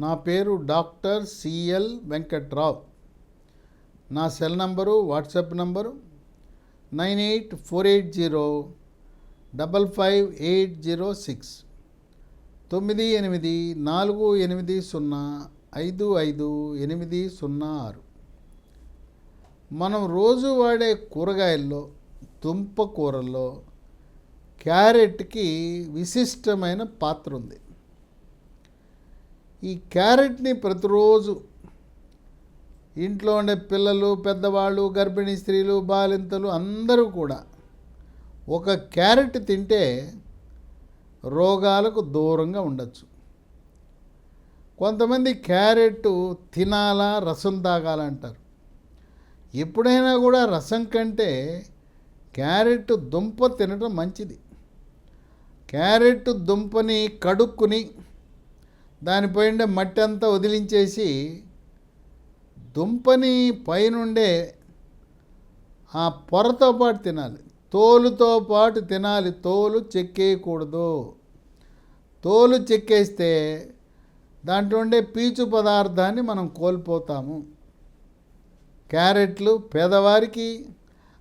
నా పేరు doctor CL Venkatrao. నా cell number WhatsApp number nine eight four eight zero double five eight zero six. తొమ్మిది ఎనిమిది నాలుగు ఎనిమిది సున్నా ఐదు ఐదు ఎనిమిది సున్నా ఆరు. మనం రోజు వాడే కూరగాయల్లో దుంపకూరల్లో క్యారెట్కి విశిష్టమైన పాత్ర ఉంది. ఈ క్యారెట్ని ప్రతిరోజు ఇంట్లో ఉండే పిల్లలు పెద్దవాళ్ళు గర్భిణీ స్త్రీలు బాలింతలు అందరూ కూడా ఒక క్యారెట్ తింటే రోగాలకు దూరంగా ఉండొచ్చు. కొంతమంది క్యారెట్ తినాలా రసం తాగాలంటారు ఎప్పుడైనా కూడా రసం కంటే క్యారెట్ దుంప తినడం మంచిది. క్యారెట్ దుంపని కడుక్కుని దానిపోయిండే మట్టి అంతా వదిలించేసి దుంపని పైనుండే ఆ పొరతో పాటు తినాలి. తోలుతో పాటు తినాలి. తోలు చెక్కేయకూడదు. తోలు చెక్కేస్తే దాంట్లో ఉండే పీచు పదార్థాన్ని మనం కోల్పోతాము. క్యారెట్లు పేదవారికి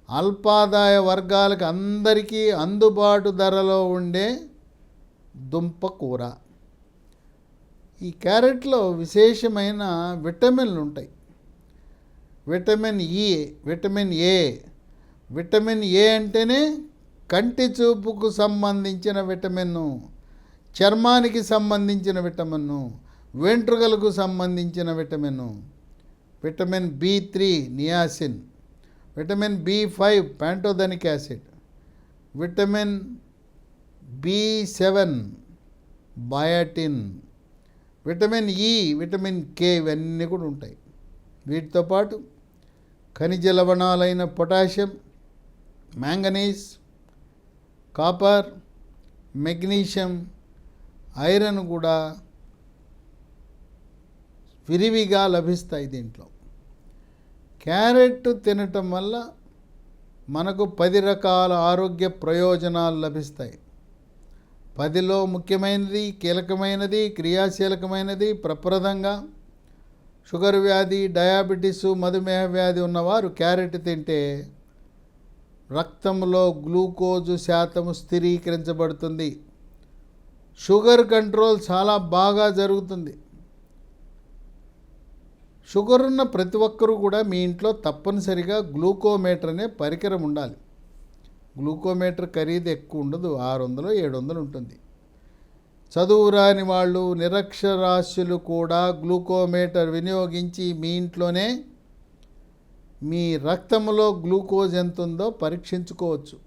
అల్పాదాయ వర్గాలకు అందరికీ అందుబాటు ధరలో ఉండే దుంప కూర. ఈ క్యారెట్లో విశేషమైన విటమిన్లు ఉంటాయి. Vitamin E vitamin A. Vitamin A అంటేనే కంటి చూపుకు సంబంధించిన విటమిన్ను చర్మానికి సంబంధించిన విటమిన్ వెంట్రుకలకు సంబంధించిన vitamin vitamin B three niacin. Vitamin B five pantothenic acid. Vitamin B seven biotin. Vitamin E vitamin K ఇవన్నీ కూడా ఉంటాయి. వీటితో పాటు ఖనిజ లవణాలైన potassium manganese copper magnesium iron కూడా విరివిగా లభిస్తాయి దీంట్లో. క్యారెట్ తినటం వల్ల మనకు పది రకాల ఆరోగ్య ప్రయోజనాలు లభిస్తాయి. పదిలో ముఖ్యమైనది కీలకమైనది క్రియాశీలకమైనది ప్రప్రదంగా షుగర్ వ్యాధి డయాబెటీస్ మధుమేహ వ్యాధి ఉన్నవారు క్యారెట్ తింటే రక్తంలో గ్లూకోజు శాతం స్థిరీకరించబడుతుంది. షుగర్ కంట్రోల్ చాలా బాగా జరుగుతుంది. షుగర్ ఉన్న ప్రతి ఒక్కరూ కూడా మీ ఇంట్లో తప్పనిసరిగా గ్లూకోమీటర్ అనే పరికరం ఉండాలి. గ్లూకోమీటర్ ఖరీదు ఎక్కువ ఉండదు ఆరు వందలు ఏడు వందలు ఉంటుంది. చదువు రాని వాళ్ళు నిరక్షరాస్యులు కూడా గ్లూకోమీటర్ వినియోగించి మీ ఇంట్లోనే మీ రక్తంలో గ్లూకోజ్ ఎంత ఉందో పరీక్షించుకోవచ్చు.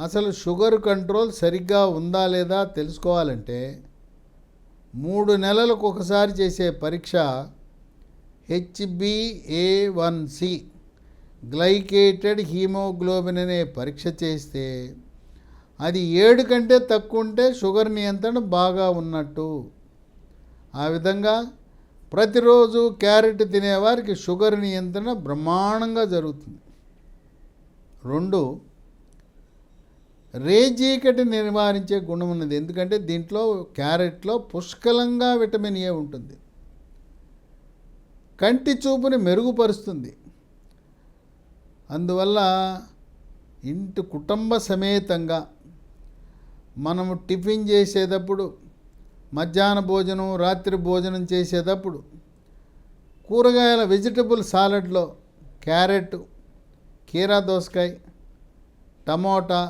అసలు షుగర్ కంట్రోల్ సరిగ్గా ఉందా లేదా తెలుసుకోవాలంటే మూడు నెలలకు ఒకసారి చేసే పరీక్ష HbA one C glycated haemoglobin అనే పరీక్ష చేస్తే అది ఏడు కంటే తక్కువ ఉంటే షుగర్ నియంత్రణ బాగా ఉన్నట్టు. ఆ విధంగా ప్రతిరోజు క్యారెట్ తినేవారికి షుగర్ నియంత్రణ బ్రహ్మాండంగా జరుగుతుంది. రెండు రేజీకటి నివారించే గుణం ఉన్నది. ఎందుకంటే దీంట్లో క్యారెట్లో పుష్కలంగా విటమిన్ ఏ ఉంటుంది. కంటి చూపుని మెరుగుపరుస్తుంది. అందువల్ల ఇంటి కుటుంబ సమేతంగా మనము టిఫిన్ చేసేటప్పుడు మధ్యాహ్న భోజనం రాత్రి భోజనం చేసేటప్పుడు కూరగాయల వెజిటబుల్ సాలడ్లో క్యారెట్ కీరా దోసకాయ టమోటా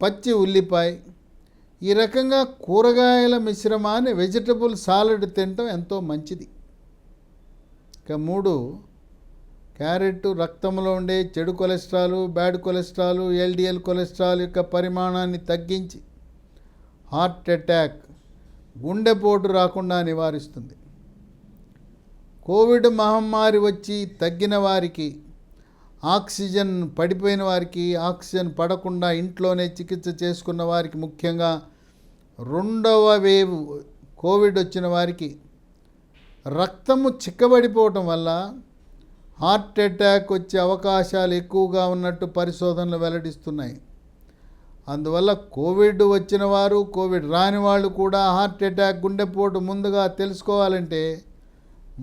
పచ్చి ఉల్లిపాయ ఈ రకంగా కూరగాయల మిశ్రమాన్ని వెజిటబుల్ సాలడ్ తినటం ఎంతో మంచిది. ఇక మూడు క్యారెట్ రక్తంలో ఉండే చెడు cholesterol bad cholesterol LDL cholesterol యొక్క పరిమాణాన్ని తగ్గించి హార్ట్ అటాక్ గుండెపోటు రాకుండా నివారిస్తుంది. కోవిడ్ మహమ్మారి వచ్చి తగ్గిన వారికి ఆక్సిజన్ పడిపోయిన వారికి ఆక్సిజన్ పడకుండా ఇంట్లోనే చికిత్స చేసుకున్న వారికి ముఖ్యంగా రెండవ వేవ్ కోవిడ్ వచ్చిన వారికి రక్తము చిక్కబడిపోవటం వల్ల హార్ట్ అటాక్ వచ్చే అవకాశాలు ఎక్కువగా ఉన్నట్టు పరిశోధనలు వెల్లడిస్తున్నాయి. అందువల్ల కోవిడ్ వచ్చిన వారు కోవిడ్ రాని వాళ్ళు కూడా హార్ట్ అటాక్ గుండెపోటు ముందుగా తెలుసుకోవాలంటే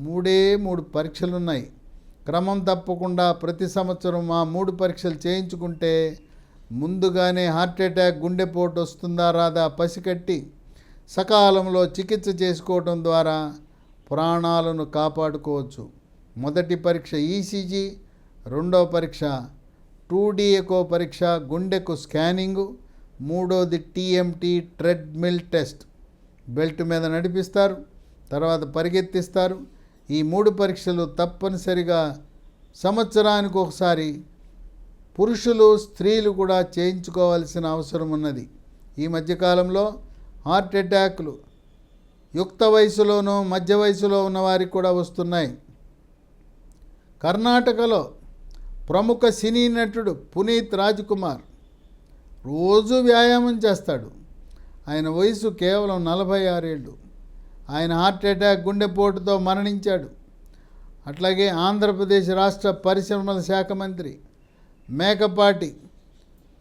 మూడే మూడు పరీక్షలు ఉన్నాయి క్రమం తప్పకుండా ప్రతి సంవత్సరం ఆ మూడు పరీక్షలు చేయించుకుంటే ముందుగానే హార్ట్ అటాక్ గుండెపోటు వస్తుందా రాదా పసికట్టి సకాలంలో చికిత్స చేసుకోవడం ద్వారా ప్రాణాలను కాపాడుకోవచ్చు. మొదటి పరీక్ష ఈసీజీ రెండవ పరీక్ష టూ డి పరీక్ష గుండెకు స్కానింగు మూడోది టీఎంటీ ట్రెడ్మిల్ టెస్ట్. బెల్ట్ మీద నడిపిస్తారు తర్వాత పరిగెత్తిస్తారు. ఈ మూడు పరీక్షలు తప్పనిసరిగా సంవత్సరానికి ఒకసారి పురుషులు స్త్రీలు కూడా చేయించుకోవాల్సిన అవసరం ఉన్నది. ఈ మధ్యకాలంలో హార్ట్ అటాక్లు యుక్త వయసులోనూ మధ్య వయసులో ఉన్నవారికి కూడా వస్తున్నాయి. కర్ణాటకలో ప్రముఖ సినీ నటుడు పునీత్ రాజ్కుమార్ రోజు వ్యాయామం చేస్తాడు. ఆయన వయసు కేవలం నలభై ఆరేళ్ళు. ఆయన హార్ట్ అటాక్ గుండెపోటుతో మరణించాడు. అట్లాగే ఆంధ్రప్రదేశ్ రాష్ట్ర పరిశ్రమల శాఖ మంత్రి మేకపాటి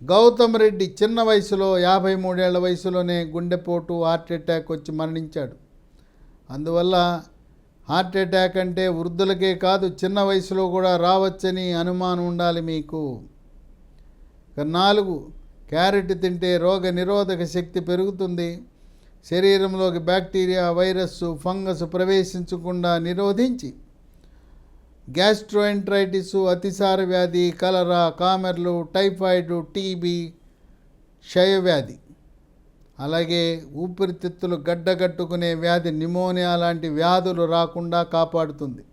గౌతమ్ రెడ్డి చిన్న వయసులో యాభై మూడేళ్ళ వయసులోనే గుండెపోటు హార్ట్ అటాక్ వచ్చి మరణించాడు. అందువల్ల హార్ట్ అటాక్ అంటే వృద్ధులకే కాదు చిన్న వయసులో కూడా రావచ్చని అనుమానం ఉండాలి మీకు. నాలుగు క్యారెట్ తింటే రోగ నిరోధక శక్తి పెరుగుతుంది. శరీరంలోకి బ్యాక్టీరియా వైరస్ ఫంగస్ ప్రవేశించకుండా నిరోధించి. గ్యాస్ట్రోఎంట్రైటిస్ అతిసార వ్యాధి కలరా కామెర్లు టైఫాయిడ్ టీబీ క్షయవ్యాధి. అలాగే ఊపిరితిత్తులు గడ్డగట్టుకునే వ్యాధి నిమోనియా లాంటి వ్యాధులు రాకుండా కాపాడుతుంది.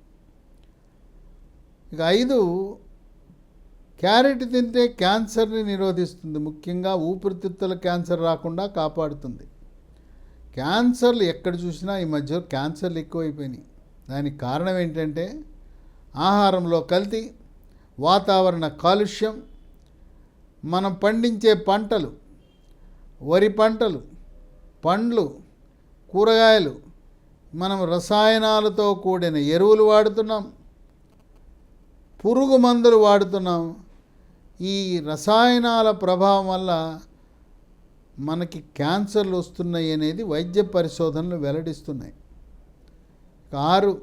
ఇక ఐదు క్యారెట్ తింటే క్యాన్సర్ని నిరోధిస్తుంది. ముఖ్యంగా ఊపిరితిత్తుల క్యాన్సర్ రాకుండా కాపాడుతుంది. క్యాన్సర్లు ఎక్కడ చూసినా ఈ మధ్య క్యాన్సర్లు ఎక్కువైపోయినాయి. దానికి కారణం ఏంటంటే ఆహారంలో కల్తీ వాతావరణ కాలుష్యం మనం పండించే పంటలు వరి పంటలు పండ్లు కూరగాయలు మనం రసాయనాలతో కూడిన ఎరువులు వాడుతున్నాం. పురుగు మందులు వాడుతున్నాం. ఈ రసాయనాల ప్రభావం వల్ల మనకి క్యాన్సర్లు వస్తున్నాయి అనేది వైద్య పరిశోధనలు వెల్లడిస్తున్నాయి. ఆరు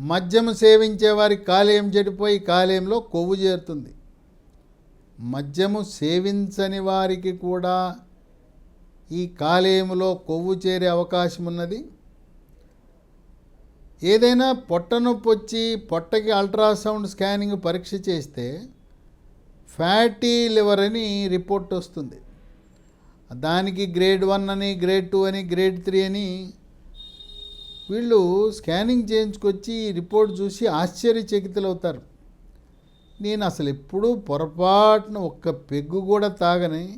మద్యము సేవించే వారి కాలేయం చెడిపోయి కాలేయంలో కొవ్వు చేరుతుంది. మద్యము సేవించని వారికి కూడా ఈ కాలేయములో కొవ్వు చేరే అవకాశం ఉన్నది ఏదైనా పొట్ట నొప్పి వచ్చి పొట్టకి అల్ట్రాసౌండ్ స్కానింగ్ పరీక్ష చేస్తే ఫ్యాటీ లివర్ అని రిపోర్ట్ వస్తుంది. దానికి గ్రేడ్ వన్ అని గ్రేడ్ టూ అని గ్రేడ్ త్రీ అని వీళ్ళు స్కానింగ్ చేయించుకొచ్చి ఈ రిపోర్ట్ చూసి ఆశ్చర్యచకితులు అవుతారు నేను అసలు ఎప్పుడూ పొరపాటున ఒక్క పెగ్గు కూడా తాగని.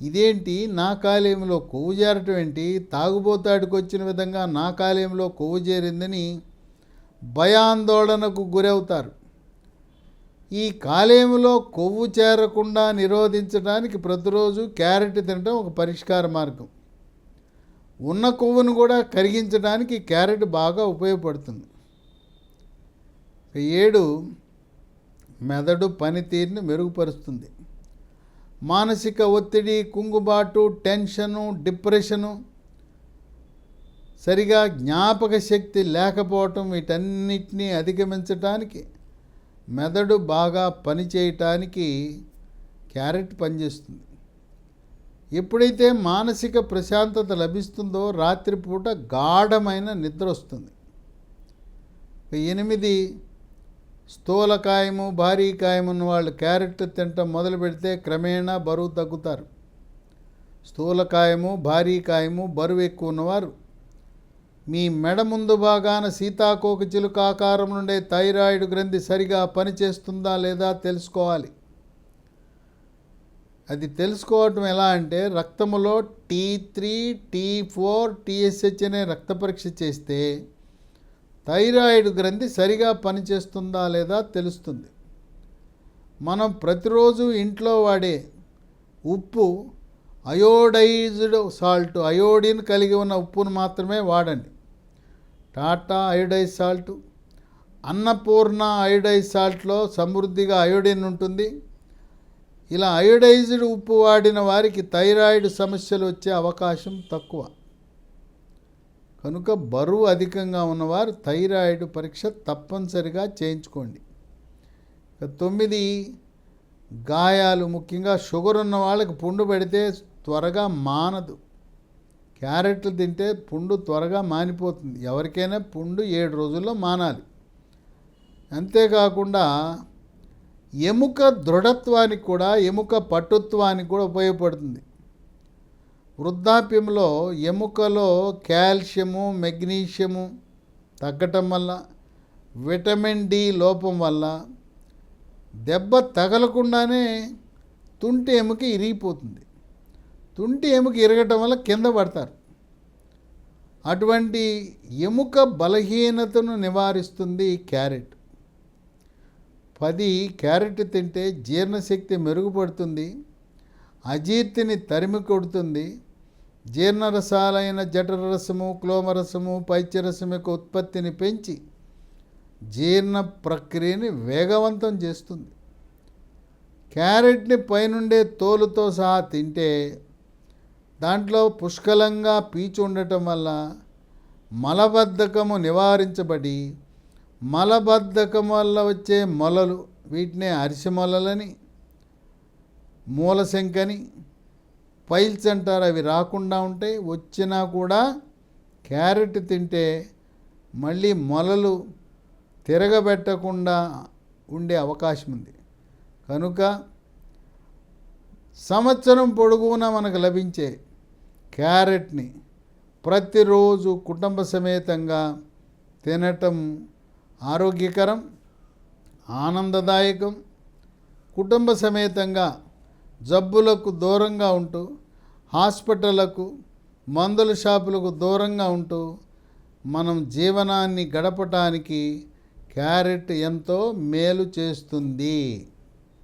ఇదేంటి? నా కాలేయంలో కొవ్వు చేరటం ఏంటి? తాగుబోతాడికి వచ్చిన విధంగా నా కాలేయంలో కొవ్వు చేరిందని భయాందోళనకు గురవుతారు. ఈ కాలేయంలో కొవ్వు చేరకుండా నిరోధించడానికి ప్రతిరోజు క్యారెట్ తినడం ఒక పరిష్కార మార్గం. ఉన్న కొవ్వును కూడా కరిగించడానికి క్యారెట్ బాగా ఉపయోగపడుతుంది. ఏడు మెదడు పనితీరుని మెరుగుపరుస్తుంది. మానసిక ఒత్తిడి కుంగుబాటు టెన్షను డిప్రెషను సరిగా జ్ఞాపక శక్తి లేకపోవటం వీటన్నిటినీ అధిగమించటానికి మెదడు బాగా పనిచేయటానికి క్యారెట్ పనిచేస్తుంది. ఎప్పుడైతే మానసిక ప్రశాంతత లభిస్తుందో రాత్రిపూట గాఢమైన నిద్ర వస్తుంది. ఎనిమిది స్థూలకాయము భారీ కాయమున్న వాళ్ళు క్యారెట్ తినటం మొదలు పెడితే క్రమేణా బరువు తగ్గుతారు. స్థూలకాయము భారీ కాయము బరువు ఎక్కువ ఉన్నవారు. మీ మెడ ముందు భాగాన సీతాకోక చిలుక ఆకారం నుండే థైరాయిడ్ గ్రంథి సరిగా పనిచేస్తుందా లేదా తెలుసుకోవాలి. అది తెలుసుకోవటం ఎలా అంటే రక్తములో T three T four TSH అనే రక్త పరీక్ష చేస్తే థైరాయిడ్ గ్రంథి సరిగా పనిచేస్తుందా లేదా తెలుస్తుంది. మనం ప్రతిరోజు ఇంట్లో వాడే ఉప్పు అయోడైజ్డ్ సాల్ట్ అయోడిన్ కలిగి ఉన్న ఉప్పును మాత్రమే వాడండి. Tata iodise salt Annapurna iodise సాల్ట్లో సమృద్ధిగా అయోడిన్ ఉంటుంది. ఇలా అయోడైజ్డ్ ఉప్పు వాడిన వారికి థైరాయిడ్ సమస్యలు వచ్చే అవకాశం తక్కువ. కనుక బరువు అధికంగా ఉన్నవారు థైరాయిడ్ పరీక్ష తప్పనిసరిగా చేయించుకోండి. తొమ్మిది గాయాలు ముఖ్యంగా షుగర్ ఉన్న వాళ్ళకి పుండు పెడితే త్వరగా మానదు. క్యారెట్లు తింటే పుండు త్వరగా మానిపోతుంది. ఎవరికైనా పుండు ఏడు రోజుల్లో మానాలి. అంతేకాకుండా ఎముక దృఢత్వానికి కూడా ఎముక పట్టుత్వానికి కూడా ఉపయోగపడుతుంది. వృద్ధాప్యంలో ఎముకలో కాల్షియము మెగ్నీషియము తగ్గటం వల్ల విటమిన్ డి లోపం వల్ల దెబ్బ తగలకుండానే తుంటి ఎముక ఇరిగిపోతుంది. తుంటి ఎముక ఇరగటం వల్ల కింద పడతారు. అటువంటి ఎముక బలహీనతను నివారిస్తుంది క్యారెట్. పది క్యారెట్ తింటే జీర్ణశక్తి మెరుగుపడుతుంది అజీర్తిని తరిమి కొడుతుంది జీర్ణరసాలైన జఠరరసము క్లోమరసము పైత్యరసం యొక్క ఉత్పత్తిని పెంచి జీర్ణ ప్రక్రియని వేగవంతం చేస్తుంది. క్యారెట్ని పైనుండే తోలుతో సహా తింటే దాంట్లో పుష్కలంగా పీచు ఉండటం వల్ల మలబద్ధకము నివారించబడి మలబద్ధకం వల్ల వచ్చే మొలలు వీటినే అరిసె మొలలని మూలశంకని పైల్స్ అంటారు అవి రాకుండా ఉంటాయి వచ్చినా కూడా క్యారెట్ తింటే మళ్ళీ మొలలు తిరగబెట్టకుండా ఉండే అవకాశం ఉంది. కనుక సంవత్సరం పొడుగునా మనకు లభించే క్యారెట్ని ప్రతిరోజు కుటుంబ సమేతంగా తినటం ఆరోగ్యకరం ఆనందదాయకం. కుటుంబ సమేతంగా జబ్బులకు దూరంగా ఉంటూ హాస్పిటళ్ళకు మందుల షాపులకు దూరంగా ఉంటూ మనం జీవనాన్ని గడపటానికి క్యారెట్ ఎంతో మేలు చేస్తుంది.